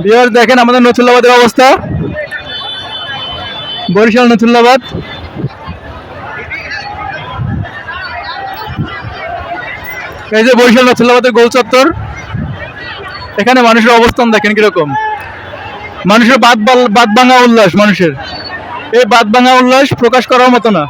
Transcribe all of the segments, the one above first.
বিহার দেখেন আমাদের নথুল্লাবাদের অবস্থা। বরিশাল নথুল্লাবাদ। এই যে বরিশাল নথুল্লাবাদের গোল চত্বর। এখানে মানুষের অবস্থান দেখেন কীরকম। মানুষের বাদ বাদ ভাঙা উল্লাস মানুষের। এই বাদ ভাঙা উল্লাস প্রকাশ করার মতো না।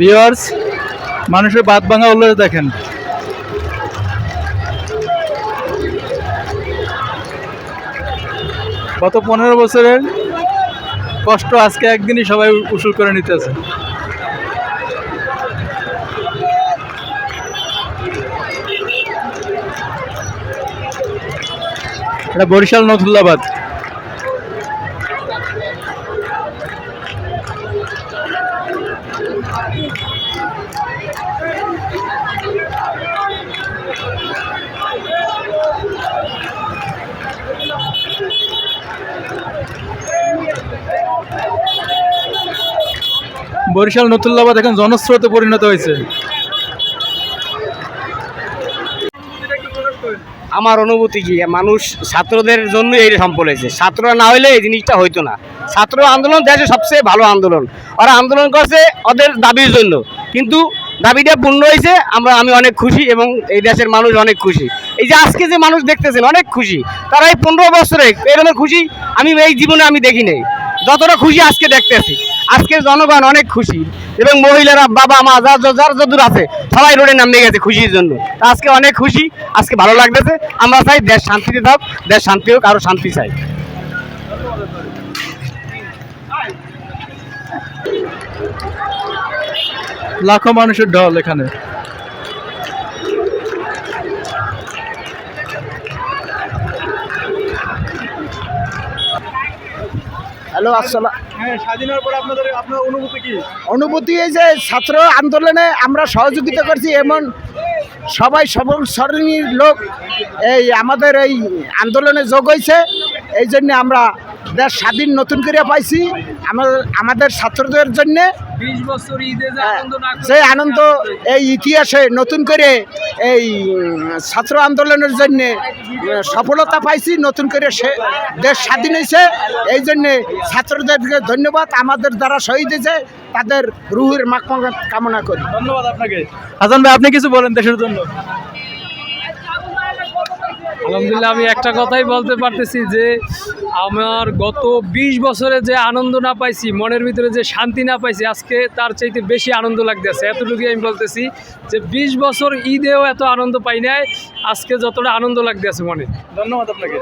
ভিউয়ার্স মানুষের বাদ ভাঙা উল্লাস দেখেন। গত পনেরো বছরের কষ্ট আজকে একদিনই সবাই উসুল করে নিতেছে। এটা বরিশাল নথুল্লাবাদ। বরিশাল নতুল্লাবাদ এখন জনস্রোতে পরিণত হয়েছে। আমার অনুভূতি কি, মানুষ ছাত্রদের জন্য এই সম্পদ হয়েছে। ছাত্ররা না হইলে এই জিনিসটা হইতো না। ছাত্র আন্দোলন দেশের সবচেয়ে ভালো আন্দোলন। ওরা আন্দোলন করছে ওদের দাবির জন্য। কিন্তু দাবিটা পূর্ণ হয়েছে, আমরা আমি অনেক খুশি এবং এই দেশের মানুষ অনেক খুশি। এই যে আজকে যে মানুষ দেখতেছেন, অনেক খুশি। তারা এই পনেরো বছরে এরকম খুশি, আমি এই জীবনে আমি দেখি নাই। যতটা খুশি আজকে দেখতেছি। আজকে জনগণ অনেক খুশি এবং মহিলারা বাবা, মা, যার যার- যদুর আছে, সবাই রোডে নামে গেছে খুশির জন্য। আজকে অনেক খুশি, আজকে ভালো লাগতেছে। আমরা চাই দেশ শান্তিতে থাক, দেশ শান্তি হোক, আরও শান্তি চাই। লাখো মানুষের ঢল এখানে। হ্যালো আসসালাম হ্যাঁ আপনার অনুভূতি এই যে ছাত্র আন্দোলনে আমরা সহযোগিতা করছি এমন সবাই সবল শ্রেণির লোক এই আমাদের এই আন্দোলনে যোগ হয়েছে। এই জন্যে আমরা দেশ স্বাধীন নতুন করে পাইছি। আমাদের আমাদের ছাত্রদের জন্য বিশ বছর ঈদে যে আনন্দ এই ইতিহাসে নতুন করে এই ছাত্র আন্দোলনের জন্য সফলতা পাইছি নতুন করে সে দেশ স্বাধীন হয়েছে এই জন্যে ছাত্রদেরকে ধন্যবাদ আমাদের দ্বারা শহীদ হয়েছে তাদের রুহের মাকমাকাত কামনা করি। ধন্যবাদ আপনাকে। হাসান ভাই আপনি কিছু বলেন দেশের জন্য। আলহামদুলিল্লাহ আমি একটা কথাই বলতে পারতেছি যে আমার গত ২০ বছরে যে আনন্দ না পাইছি মনের ভিতরে যে শান্তি না পাইছি আজকে তার চাইতে বেশি আনন্দ লাগতেছে। এতটুকুই আমি বলতেছি যে ২০ বছর ঈদেও এত আনন্দ পাই নাই আজকে যতটা আনন্দ লাগতেছে মনে। ধন্যবাদ আপনাকে।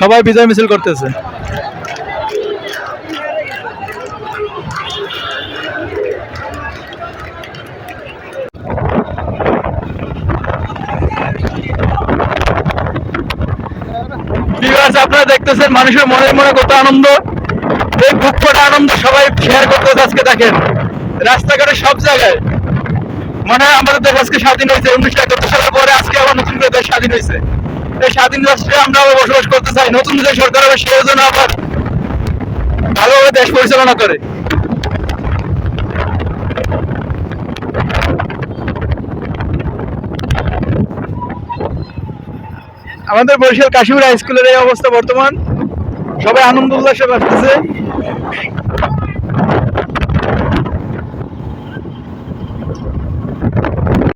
সবাই বিজয় মিছিল করতেছে। আপনারা দেখতেছেন মানুষের মনে মনে কত আনন্দ। এই দুঃখটা আনন্দ সবাই শেয়ার করতেছে আজকে, দেখেন। রাস্তাঘাটে সব জায়গায়। মনে আমাদের দেশ আজকে স্বাধীন হয়েছে। উনিশশো একাত্তর সালের পরে আজকে আবার নতুন করে দেশ স্বাধীন হয়েছে। এই স্বাধীন রাষ্ট্রে আমরা আবার বসবাস করতে চাই। নতুন যে সরকার হবে সেও যেন আবার ভালোভাবে দেশ পরিচালনা করে। আমাদের বরিশাল কাশিমুর হাই স্কুলের এই অবস্থা বর্তমান। সবাই আনন্দ উল্লাসে বাঁচতেছে